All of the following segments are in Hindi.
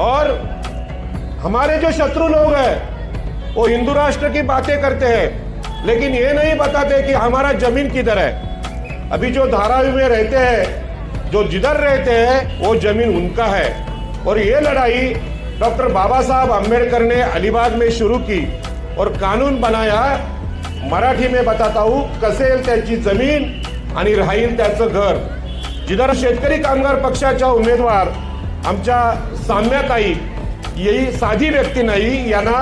और हमारे जो शत्रु लोग हैं वो हिंदू राष्ट्र की बातें करते हैं। लेकिन ये नहीं बताते कि हमारा जमीन किधर है। अभी जो धारावी में रहते हैं जो जिधर रहते हैं वो जमीन उनका है। और ये लड़ाई डॉक्टर बाबा साहब अम्बेडकर ने अलीबाग में शुरू की और कानून बनाया। मराठी में बताता हूँ कसेल त्याची जमीन आणि राहील त्याचं घर। जिधर शेतकरी कामगार पक्षाच्या उमेदवार आमच्या साम्याताई ही साधी व्यक्ती नाही यांना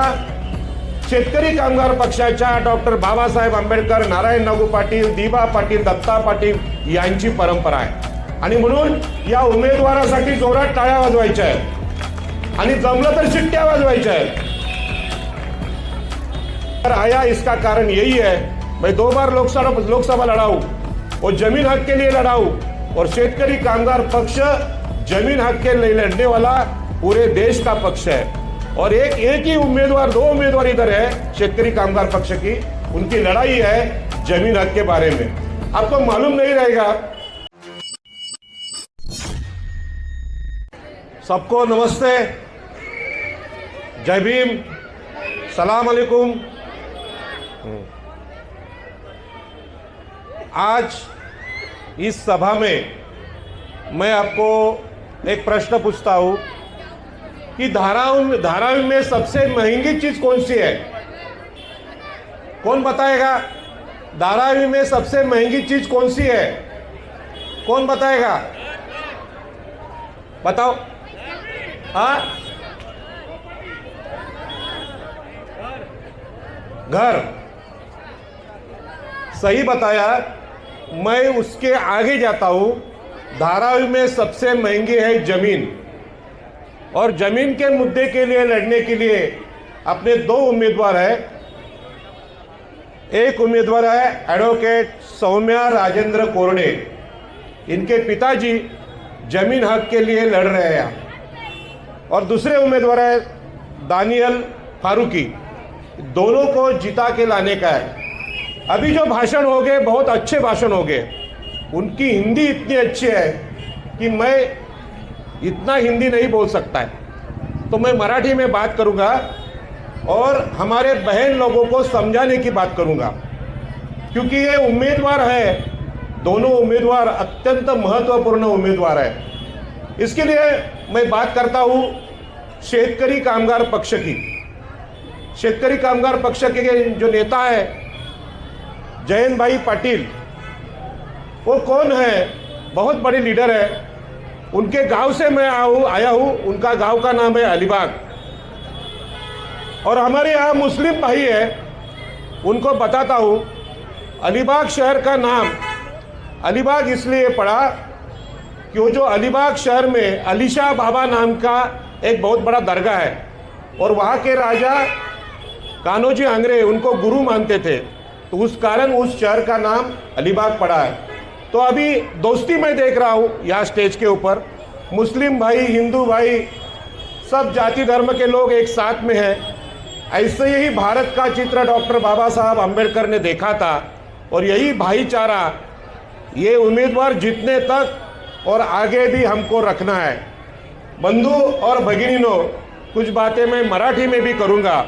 शेतकरी कामगार पक्षाच्या डॉक्टर बाबासाहेब आंबेडकर नारायण नागू पाटील दिबा पाटील दत्ता पाटील यांची परंपरा आहे. आणि म्हणून या उमेदवारासाठी जोरात टाळ्या वाजवायच्या आहेत. आणि जमलं तर शिट्ट्या वाजवायच्या आहेत. तर आया इसका कारण यही है भाई दो बार लोकसभा लोकसभा लड़ाऊ और जमीन हक के लिए लड़ाऊ और शेतकरी कामगार पक्ष ज़मीन हक के लिए लड़ने वाला पूरे देश का पक्ष है। और एक एक ही उम्मीदवार, दो उम्मीदवार इधर है शेतकरी कामगार पक्ष की। उनकी लड़ाई है ज़मीन हक के बारे में। आपको मालूम नहीं रहेगा। सबको नमस्ते। जय भीम। सलाम अलैकुम। आज इस सभा में मैं आपको एक प्रश्न पूछता हूँ कि धारावी धारावी में सबसे महँगी चीज़ कौन सी है? कौन बताएगा? धारावी में सबसे महँगी चीज़ कौन सी है? कौन बताएगा? बताओ। हाँ? घर। सही बताया, मैं उसके आगे जाता हूँ। धारावी में सबसे महँगी है ज़मीन। और ज़मीन के मुद्दे के लिए, लड़ने के लिए अपने दो उम्मीदवार हैं। एक उम्मीदवार है एडवोकेट सौम्या राजेंद्र कोरडे इनके पिताजी ज़मीन हक के लिए लड़ रहे हैं और दूसरे उम्मीदवार है दानियल फारूकी। दोनों को जिता के लाने का है। अभी जो भाषण हो गए, बहुत अच्छे भाषण हो गए। उनकी हिंदी इतनी अच्छी है कि मैं इतना हिंदी नहीं बोल सकता है। तो मैं मराठी में बात करूँगा और हमारे बहन लोगों को समझाने की बात करूँगा। क्योंकि ये उम्मीदवार है। दोनों उम्मीदवार अत्यंत महत्वपूर्ण उम्मीदवार है। इसके लिए मैं बात करता हूँ शेतकरी कामगार पक्ष की। शेतकरी कामगार पक्ष के जो नेता है जयंत भाई पाटिल वो कौन है? बहुत बड़े लीडर है। उनके गाँव से मैं आऊँ, आया हूँ। उनका गाँव का नाम है अलीबाग। और हमारे यहाँ मुस्लिम भाई है। उनको बताता हूँ, अलीबाग शहर का नाम। अलीबाग इसलिए पड़ा कि वो जो अलीबाग शहर में अलीशाह बाबा नाम का एक बहुत बड़ा दरगाह है। और वहाँ के राजा कान्होजी आंग्रे उनको गुरु मानते थे। तो उस कारण उस शहर का नाम अलीबाग पड़ा है। तो अभी दोस्ती में देख रहा हूँ यहाँ स्टेज के ऊपर। मुस्लिम भाई, हिंदू भाई, सब जाति धर्म के लोग एक साथ में हैं। ऐसे ही भारत का चित्र डॉक्टर बाबा साहब अंबेडकर ने देखा था और यही भाईचारा, ये उम्मीदवार जीतने तक और आगे भी हमको रखना है। बंधु और भगिनीनो, कुछ बातें मैं मराठी में भी करूँगा।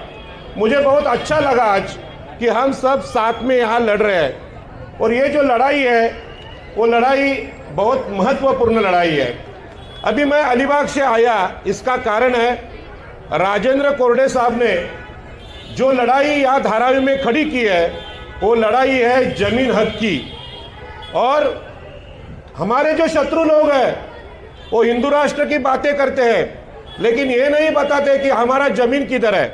मुझे बहुत अच्छा लगा आज कि हम सब साथ में यहाँ लड़ रहे हैं। और ये जो लड़ाई है वो लड़ाई बहुत महत्वपूर्ण लड़ाई है। अभी मैं अलीबाग से आया, इसका कारण है, राजेंद्र कोरडे साहब ने जो लड़ाई यहाँ धारावी में खड़ी की है, वो लड़ाई है ज़मीन हक की। और हमारे जो शत्रु लोग हैं, वो हिंदू राष्ट्र की बातें करते हैं, लेकिन ये नहीं बताते कि हमारा ज़मीन किधर है।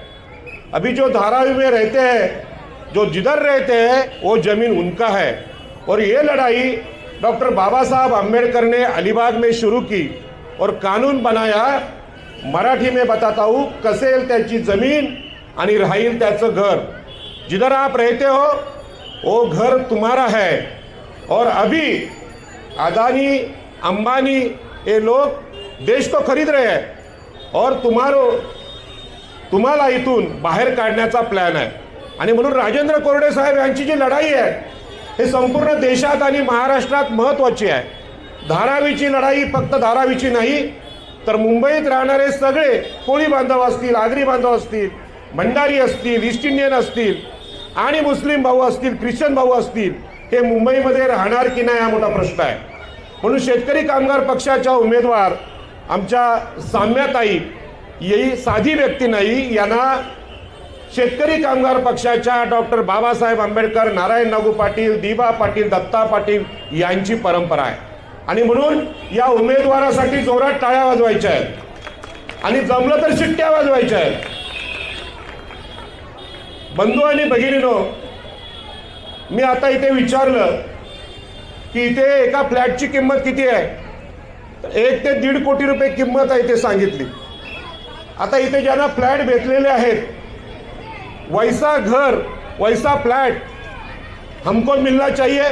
अभी जो धारावी में रहते हैं, जो जिधर रहते हैं, वो ज़मीन उनका है। और ये लड़ाई डॉक्टर बाबा साहब अम्बेडकर ने अलीबाग में शुरू की और कानून बनाया मराठी में बताता हूँ कसेल त्याची जमीन आणि राहील त्याचं घर. जिधर आप रहते हो वो घर तुम्हारा है. और अभी अदानी अंबानी ये लोग देश को खरीद रहे हैं और तुम्हारो तुम्हाला इथून बाहेर काढण्याचा प्लॅन आहे. आणि म्हणून राजेंद्र कोरडे साहेब यांची जी लढाई आहे हे संपूर्ण देशात आणि महाराष्ट्रात महत्त्वाची आहे. धारावीची लढाई फक्त धारावीची नाही तर मुंबईत राहणारे सगळे कोळी बांधव असतील आगरी बांधव असतील भंडारी असतील ईस्ट इंडियन असतील आणि मुस्लिम भाऊ असतील ख्रिश्चन भाऊ असतील हे मुंबईमध्ये राहणार की नाही हा मोठा प्रश्न आहे. म्हणून शेतकरी कामगार पक्षाच्या उमेदवार आमच्या साम्याताई ही साधी व्यक्ती नाही यांना शेतकरी कामगार पक्षाच्या डॉक्टर बाबासाहेब आंबेडकर नारायण नागू पाटील दिबा पाटील दत्ता पाटील यांची परंपरा आहे. आणि म्हणून या उमेदवारासाठी जोरात टाळ्या वाजवायच्या आहेत. आणि जमलं तर शिट्ट्या वाजवायच्या आहेत. बंधू आणि भगिनीनो मी आता इथे विचारलं की इथे एका फ्लॅटची किंमत किती आहे? एक ते दीड कोटी रुपये किंमत आहे ते सांगितली. आता इथे ज्यांना फ्लॅट भेटलेले आहेत वैसा घर, वैसा फ्लैट हमको मिलना चाहिए।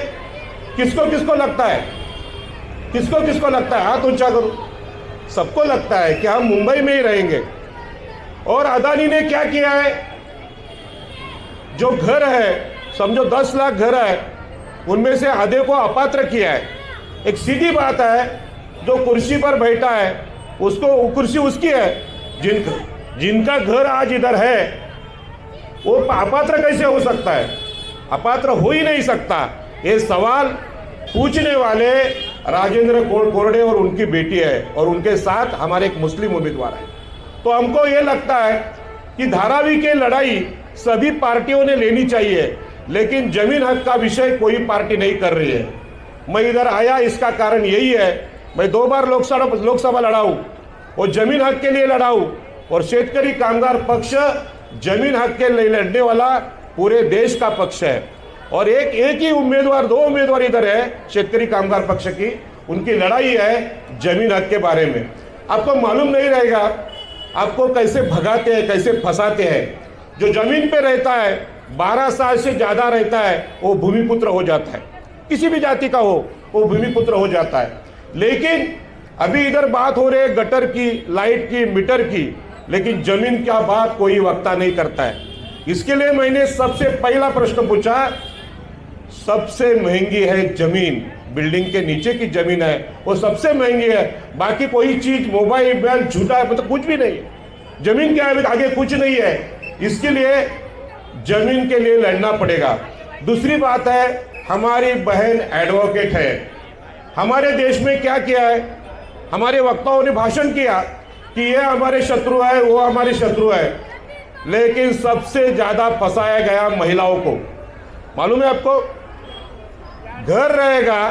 किसको किसको लगता है? किसको किसको लगता है? हाथ ऊँचा करो। सबको लगता है कि हम मुंबई में ही रहेंगे। और अदानी ने क्या किया है? जो घर है, समझो दस लाख घर है, उनमें से आधे को अपात्र किया है। एक सीधी बात है, जो कुर्सी पर बैठा है, उसको, कुर्सी उसकी है, जिनका जिनका घर आज इधर है वो अपात्र कैसे हो सकता है? अपात्र हो ही नहीं सकता। ये सवाल पूछने वाले राजेंद्र कोर- कोरडे और उनकी बेटी है और उनके साथ हमारे एक मुस्लिम उम्मीदवार है। तो हमको ये लगता है कि धारावी की लड़ाई सभी पार्टियों ने लेनी चाहिए, लेकिन ज़मीन हक का विषय कोई पार्टी नहीं कर रही है। मैं इधर आया, इसका कारण यही है, मैं दो बार लोकसभा लोकसभा लड़ा हूँ और ज़मीन हक के लिए लड़ा हूँ और शेतकरी कामगार पक्ष ज़मीन हक के लड़ने वाला पूरे देश का पक्ष है। और एक एक ही उम्मीदवार, दो उम्मीदवार इधर है शेतकरी कामगार पक्ष की। उनकी लड़ाई है ज़मीन हक के बारे में। आपको मालूम नहीं रहेगा, आपको कैसे भगाते हैं, कैसे फंसाते हैं। जो ज़मीन पे रहता है, बारह साल से ज़्यादा रहता है, वो भूमिपुत्र हो जाता है। किसी भी जाति का हो, वो भूमिपुत्र हो जाता है। लेकिन अभी इधर बात हो रही है गटर की, लाइट की, मीटर की। लेकिन ज़मीन क्या बात कोई वक्ता नहीं करता है। इसके लिए मैंने सबसे पहला प्रश्न पूछा, सबसे महँगी है ज़मीन, बिल्डिंग के नीचे की ज़मीन है, वो सबसे महँगी है, बाकी कोई चीज़ मोबाइल, बैल, झूठा है मतलब कुछ भी नहीं। ज़मीन है आगे कुछ नहीं है। इसके लिए ज़मीन के लिए लड़ना पड़ेगा। दूसरी बात है, हमारी बहन एडवोकेट है। हमारे देश में क्या किया है? हमारे वक्ताओं ने भाषण किया। कि ये हमारे शत्रु है, वो हमारे शत्रु है। लेकिन सबसे ज़्यादा फंसाया गया महिलाओं को। मालूम है आपको? घर रहेगा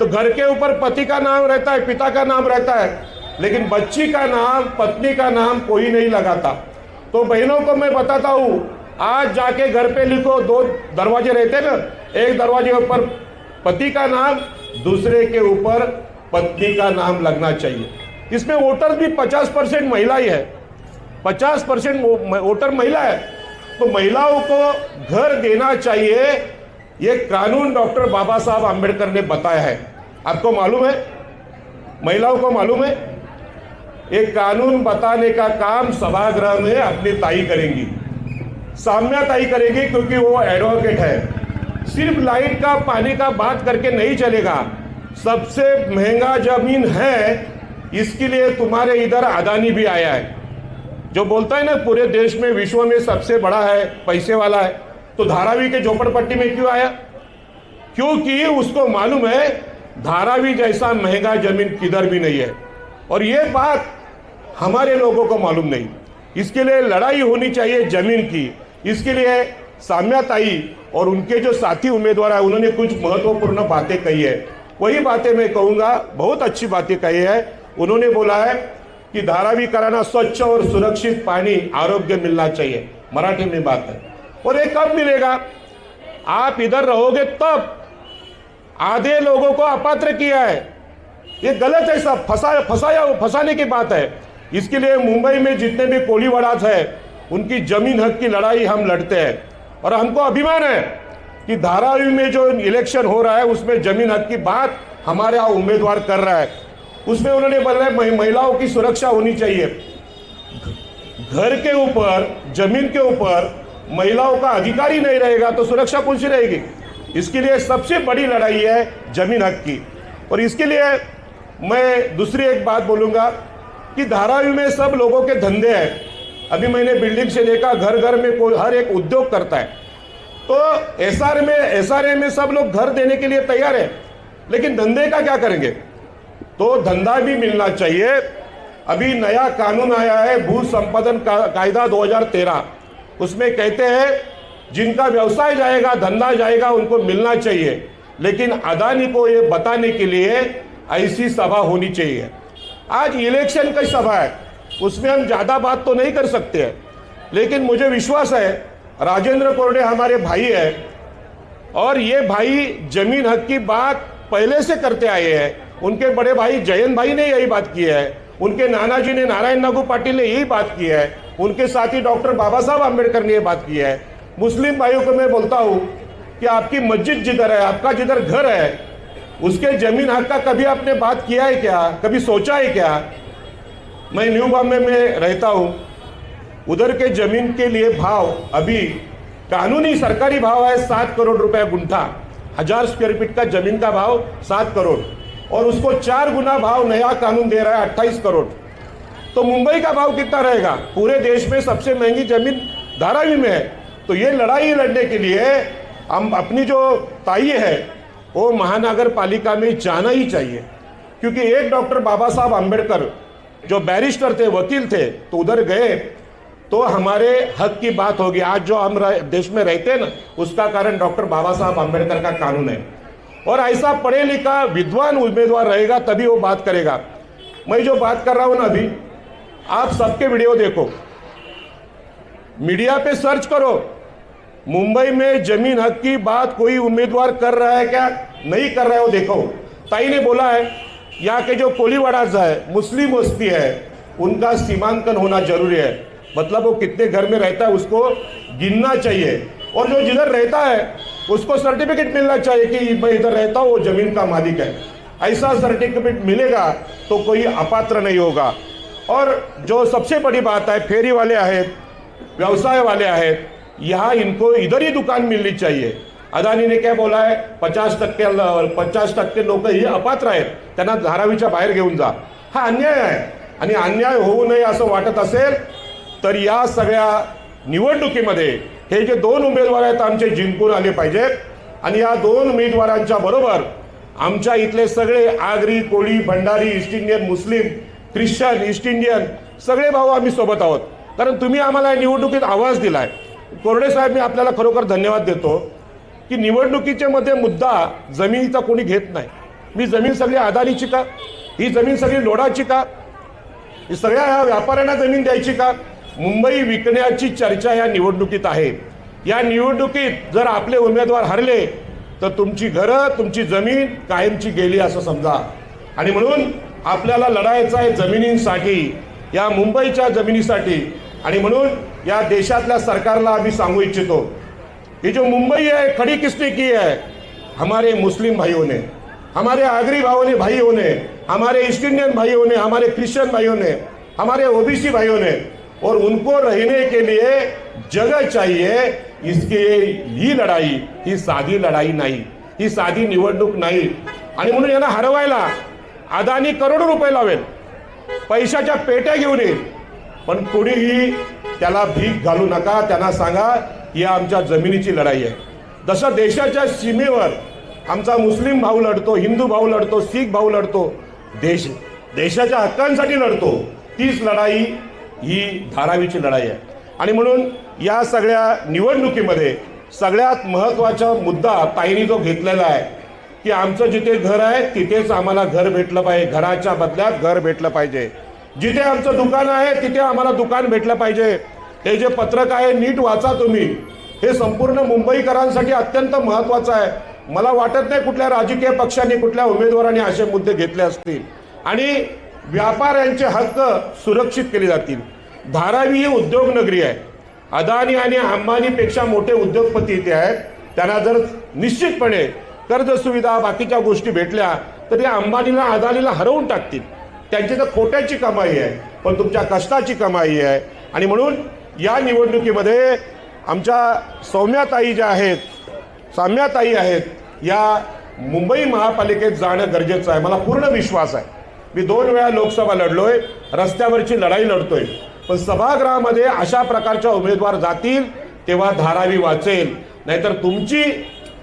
तो घर के ऊपर पति का नाम रहता है, पिता का नाम रहता है। लेकिन बच्ची का नाम, पत्नी का नाम कोई नहीं लगाता। तो बहनों को मैं बताता हूँ, आज जाके घर पे लिखो, दो दरवाजे रहते ना, एक दरवाजे ऊपर पति का नाम, दूसरे के ऊपर पत्नी का नाम लगना चाहिए। इसमें वोटर भी 50 परसेंट महिला ही है। 50 परसेंट वोटर महिला है। तो महिलाओं को घर देना चाहिए। ये कानून डॉक्टर बाबा साहब आम्बेडकर ने बताया है। आपको मालूम है? महिलाओं को मालूम है? एक कानून बताने का काम सभागृह में अपनी ताई करेंगी। साम्या ताई करेगी क्योंकि वो एडवोकेट है। सिर्फ़ लाइट का, पानी का बात करके नहीं चलेगा। सबसे महँगा ज़मीन है इसके लिए तुम्हारे इधर अदानी भी आया है। जो बोलता है ना, पूरे देश में, विश्व में सबसे बड़ा है, पैसे वाला है तो धारावी के झोपड़पट्टी में क्यों आया? क्योंकि उसको मालूम है, धारावी जैसा महँगा ज़मीन किधर भी नहीं है। और ये बात हमारे लोगों को मालूम नहीं। इसके लिए लड़ाई होनी चाहिए ज़मीन की। इसके लिए साम्याताई और उनके जो साथी उम्मीदवार हैं, उन्होंने कुछ महत्वपूर्ण बातें कही है। वही बातें मैं कहूँगा, बहुत अच्छी बातें कही है। उन्होंने बोला है कि धारावी कराना स्वच्छ और सुरक्षित पानी आरोग्य मिलना चाहिए। मराठी में बात है। और ये कब मिलेगा? आप इधर रहोगे तब। आधे लोगों को अपात्र किया है। ये गलत है सब। फंसा, फंसाया, फंसाने की बात है। इसके लिए मुंबई में जितने भी कोलीवाड़ाज है, उनकी ज़मीन हक की लड़ाई हम लड़ते हैं। और हमको अभिमान है कि धारावी में जो इलेक्शन हो रहा है, उसमें ज़मीन हक की बात हमारे यहाँ उम्मीदवार कर रहा है। उसमें उन्होंने बोला महिलाओं की सुरक्षा होनी चाहिए। घर के ऊपर, ज़मीन के ऊपर महिलाओं का अधिकार ही नहीं रहेगा तो सुरक्षा कौन सी रहेगी? इसके लिए सबसे बड़ी लड़ाई है ज़मीन हक की। और इसके लिए मैं दूसरी एक बात बोलूँगा कि धारावी में सब लोगों के धंधे हैं। अभी मैंने बिल्डिंग से देखा घर घर में कोई, हर एक उद्योग करता है। तो एसआर में, एसआरए में सब लोग घर देने के लिए तैयार है। लेकिन धंधे का क्या करेंगे? तो धंधा भी मिलना चाहिए। अभी नया कानून आया है भू संपादन का, कायदा 2013 उसमें कहते हैं जिनका व्यवसाय जाएगा धंधा जाएगा उनको मिलना चाहिए। लेकिन अदानी को ये बताने के लिए ऐसी सभा होनी चाहिए। आज इलेक्शन की सभा है उसमें हम ज़्यादा बात तो नहीं कर सकते हैं। लेकिन मुझे विश्वास है राजेंद्र कोरडे हमारे भाई है और ये भाई ज़मीन हक की बात पहले से करते आए हैं। उनके बड़े भाई जयंत भाई ने यही बात की है। उनके नाना जी ने नारायण नागू पाटिल ने यही बात की है। उनके साथी डॉक्टर बाबा साहब आम्बेडकर ने ये बात की है। मुस्लिम भाइयों को मैं बोलता हूँ कि आपकी मस्जिद जिधर है, आपका जिधर घर है, उसके ज़मीन हक का कभी आपने बात किया है क्या? कभी सोचा है क्या? मैं न्यू बॉम्बे में रहता हूँ। उधर के ज़मीन के लिए भाव अभी कानूनी सरकारी भाव है सात करोड़ रुपया गुंठा। हज़ार स्क्वायर फीट का ज़मीन का भाव सात करोड़। और उसको चार गुना भाव नया कानून दे रहा है, अट्ठाईस करोड़। तो मुंबई का भाव कितना रहेगा? पूरे देश में सबसे महँगी ज़मीन धारावी में है। तो ये लड़ाई लड़ने के लिए हम अपनी जो ताई है, वो महानगर पालिका में जाना ही चाहिए। क्योंकि एक डॉक्टर बाबा साहब आम्बेडकर जो बैरिस्टर थे, वकील थे तो उधर गए। तो हमारे हक की बात होगी। आज जो हम देश में रहते हैं ना, उसका कारण डॉक्टर बाबा साहब आम्बेडकर का कानून है। और ऐसा पढ़े लिखा विद्वान उम्मीदवार रहेगा, तभी वो बात करेगा। मैं जो बात कर रहा हूँ ना अभी, आप सबके वीडियो देखो। मीडिया पे सर्च करो, मुंबई में ज़मीन हक की बात कोई उम्मीदवार कर रहा है क्या? नहीं कर रहा है, वो देखो। ताई ने बोला है, यहाँ के जो कोलीवाड़ाज है, मुस्लिम बस्ती है, उनका सीमांकन होना ज़रूरी है। मतलब वो कितने घर में रहता है, उसको गिनना चाहिए। और जो जिधर रहता है उसको सर्टिफिकेट मिलना चाहिए कि मैं इधर रहता हूँ वो जमीन का मालिक है। ऐसा सर्टिफिकेट मिलेगा तो कोई अपात्र नहीं होगा। और जो सबसे बड़ी बात है फेरी वाले आहेत व्यवसाय वाले आहेत यहाँ इनको इधर ही दुकान मिलनी चाहिए। अदानी ने क्या बोला है पचास टक्के पचास टक्के लोक ही अपात्र आहेत त्यांना धारावीच्या बाहेर घेऊन जा। हा अन्याय आहे। आणि अन्याय होऊ नये असं वाटत असेल तर या सगळ्या निवडणुकीमध्ये हे जे दोन उमेदवार आहेत आमचे जिंकून आले पाहिजेत. आणि या दोन उमेदवारांच्या बरोबर आमच्या इथले सगळे Agri Koli Bhandari East Indian Muslim Christian East Indian सगळे भाऊ आम्ही सोबत आहोत. कारण तुम्ही आम्हाला या निवडणुकीत आवाज दिलाय. कोरडे साहेब मी आपल्याला खरोखर धन्यवाद देतो की निवडणुकीच्या मध्ये मुद्दा जमिनीचा कोणी घेत नाही. मी जमीन सगळी अदानीची का? ही जमीन सगळी लोडाची का? ही सगळ्या ह्या व्यापाऱ्यांना जमीन द्यायची का? मुंबई विकण्याची चर्चा या निवडणुकीत आहे. या निवडणुकीत जर आपले उमेदवार हरले तर तुमची घरं तुमची जमीन कायमची गेली असं समजा. आणि म्हणून आपल्याला लढायचं आहे जमिनींसाठी या मुंबईच्या जमिनीसाठी. आणि म्हणून या देशातल्या सरकारला आम्ही सांगू इच्छितो की जो मुंबई आहे खड़ी किसने की है हमारे मुस्लिम भाइयों ने हमारे आगरी भाइयों ने भाइयों ने हमारे ईस्ट इंडियन भाइयों ने हमारे क्रिश्चियन भाइयों ने हमारे ओबीसी भाइयों ने और उनको रहने के लिए जगह चाहिए। इसके ही लढाई ही साधी लढाई नाही ही साधी निवडणूक नाही। आणि म्हणून यांना हरवायला अदानी करोडो रुपये लावेल पैशाच्या पेट्या घेऊन येईल. पण कोणीही त्याला भीक घालू नका त्यांना सांगा ही आमच्या जमिनीची लढाई आहे. जसं देशाच्या सीमेवर आमचा मुस्लिम भाऊ लढतो हिंदू भाऊ लढतो शीख भाऊ लढतो देश देशाच्या हक्कांसाठी लढतो तीच लढाई ही धारावीची लढाई आहे. आणि म्हणून या सगळ्या निवडणुकीमध्ये सगळ्यात महत्त्वाचा मुद्दा ताईनी जो घेतलेला आहे की आमचं जिथे घर आहे तिथेच आम्हाला घर भेटलं पाहिजे. घराच्या बदल्यात घर भेटलं पाहिजे. जिथे आमचं दुकान आहे तिथे आम्हाला दुकान भेटलं पाहिजे. हे जे पत्रक आहे नीट वाचा तुम्ही. हे संपूर्ण मुंबईकरांसाठी अत्यंत महत्त्वाचं आहे. मला वाटत नाही कुठल्या राजकीय पक्षांनी कुठल्या उमेदवारांनी असे मुद्दे घेतले असतील. आणि व्यापाऱ्यांचे हक्क सुरक्षित केले जातील. धारावी ही उद्योग नगरी आहे. अदानी आणि अंबानीपेक्षा मोठे उद्योगपती इथे आहेत. त्यांना जर निश्चितपणे कर्ज सुविधा बाकीच्या गोष्टी भेटल्या तर ते अंबानीला अदानीला हरवून टाकतील. त्यांची तर खोट्याची कमाई आहे पण तुमच्या कष्टाची कमाई आहे. आणि म्हणून या निवडणुकीमध्ये आमच्या सौम्याताई ज्या आहेत साम्याताई आहेत या मुंबई महापालिकेत जाणं गरजेचं आहे. मला पूर्ण विश्वास आहे. मी दोन वेळा लोकसभा लढलोय रस्त्यावरची लढाई लढतोय. पण सभागृहामध्ये अशा प्रकारच्या उमेदवार जातील तेव्हा धारावी वाचेल. नाहीतर तुमची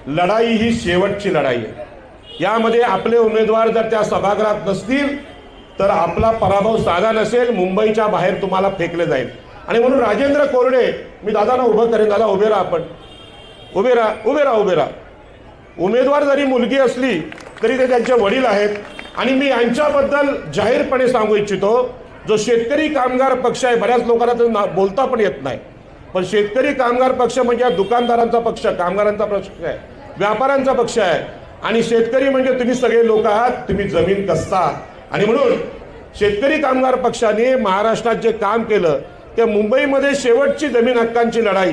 लढाई ही शेवटची लढाई आहे. यामध्ये आपले उमेदवार जर त्या सभागृहात नसतील तर आपला पराभव साधा नसेल मुंबईच्या बाहेर तुम्हाला फेकले जाईल. आणि म्हणून राजेंद्र कोरडे मी दादांना उभं करेन दादा उभे राहा आपण. उभे राहा उभे राहा उभे राहा. उमेदवार जरी मुलगी असली तरी ते त्यांचे वडील आहेत. आणि मी यांच्याबद्दल जाहीरपणे सांगू इच्छितो जो शेतकरी कामगार पक्ष आहे बऱ्याच लोकांना तर ना- बोलता पण येत नाही. पण शेतकरी कामगार पक्ष म्हणजे हा दुकानदारांचा पक्ष कामगारांचा पक्ष आहे व्यापाऱ्यांचा पक्ष आहे. आणि शेतकरी म्हणजे तुम्ही सगळे लोक आहात तुम्ही जमीन कसता. आणि म्हणून शेतकरी कामगार पक्षाने महाराष्ट्रात जे काम केलं ते मुंबईमध्ये शेवटची जमीन हक्कांची लढाई.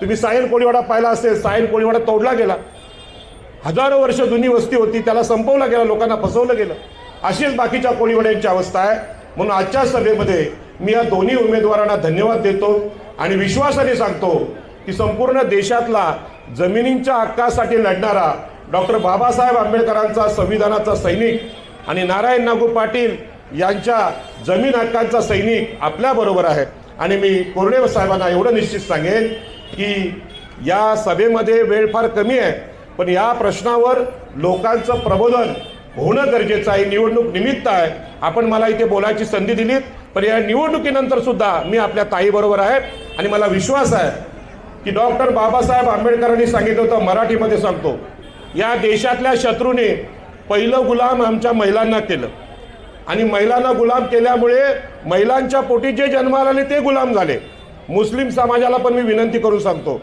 तुम्ही साहिल कोळीवाडा पाहिला असेल साहिल कोळीवाडा तोडला गेला. हजारो वर्ष जुनी वस्ती होती त्याला संपवलं गेलं लोकांना फसवलं गेलं. अशीच बाकीच्या कोळीवाड्यांची अवस्था आहे. म्हणून आजच्या सभेमध्ये मी या दोन्ही उमेदवारांना धन्यवाद देतो आणि विश्वासाने सांगतो की संपूर्ण देशातला जमिनींच्या हक्कासाठी लढणारा डॉक्टर बाबासाहेब आंबेडकरांचा संविधानाचा सैनिक आणि नारायण नागू पाटील यांच्या जमीन हक्कांचा सैनिक आपल्याबरोबर आहे. आणि मी कोरडे साहेबांना एवढं निश्चित सांगेन की या सभेमध्ये वेळ फार कमी आहे. पण या प्रश्नावर लोकांचं प्रबोधन होणं गरजेचं आहे. निवडणूक निमित्त आहे. आपण मला इथे बोलायची संधी दिलीत पण या निवडणुकीनंतर सुद्धा मी आपल्या ताईबरोबर आहे आणि मला विश्वास आहे की डॉक्टर बाबासाहेब आंबेडकरांनी सांगितलं होतं मराठीमध्ये सांगतो या देशातल्या शत्रूने पहिलं गुलाम आमच्या महिलांना केलं. आणि महिलांना गुलाम केल्यामुळे महिलांच्या पोटी जे जन्माला आले ते गुलाम झाले. मुस्लिम समाजाला पण मी विनंती करून सांगतो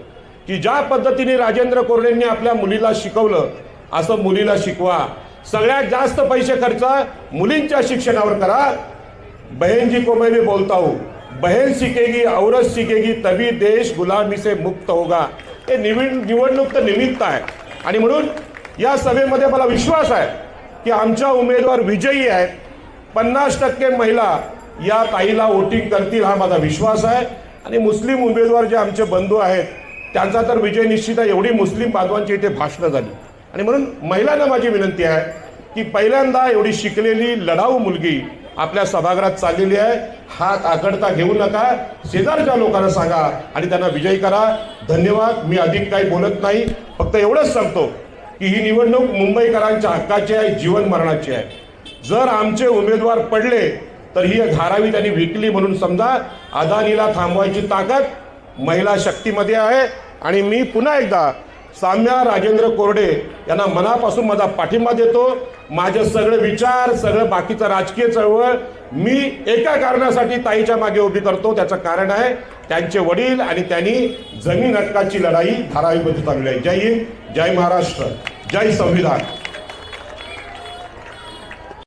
की ज्या पद्धतीने राजेंद्र कोरडेंनी आपल्या मुलीला शिकवलं असं मुलीला शिकवा. सगळ्यात जास्त पैसे खर्च मुलींच्या शिक्षणावर करा. बहन जी को मैं भी बोलता हूँ बहन सीखेगी औरत सीखेगी तभी देश गुलामी से मुक्त होगा. हे निवड निवडणूक तर निमित्त आहे. आणि म्हणून या सभेमध्ये मला विश्वास आहे की आमच्या उमेदवार विजयी आहेत. पन्नास टक्के महिला या ताईला वोटिंग करतील हा माझा विश्वास आहे. आणि मुस्लिम उमेदवार जे आमचे बंधू आहेत त्यांचा तर विजय निश्चित आहे. एवढी मुस्लिम बांधवांची इथे भाषणं झाली. आणि म्हणून महिलांना माझी विनंती आहे की पहिल्यांदा एवढी शिकलेली लढाऊ मुलगी आपल्या सभागृहात चाललेली आहे. हात आकडता घेऊ नका. शेजारच्या लोकांना सांगा आणि त्यांना विजयी करा. धन्यवाद. मी अधिक काही बोलत नाही. फक्त एवढंच सांगतो की ही निवडणूक मुंबईकरांच्या हक्काची आहे जीवन मरणाची आहे. जर आमचे उमेदवार पडले तर ही धारावी त्यांनी विकली म्हणून समजा अदानीला थांबवायची ताकद महिला शक्तीमध्ये आहे आणि मी पुन्हा एकदा साम्या राजेंद्र कोरडे यांना मनापासून माझा पाठिंबा देतो. माझे सगळे विचार सगळं बाकीचं राजकीय चळवळ मी एका कारणासाठी ताईच्या मागे उभी करतो. त्याचं कारण आहे त्यांचे वडील आणि त्यांनी जमीन हक्काची लढाई धारावीमध्ये चांगली आहे. जय हिंद जय महाराष्ट्र जय संविधान.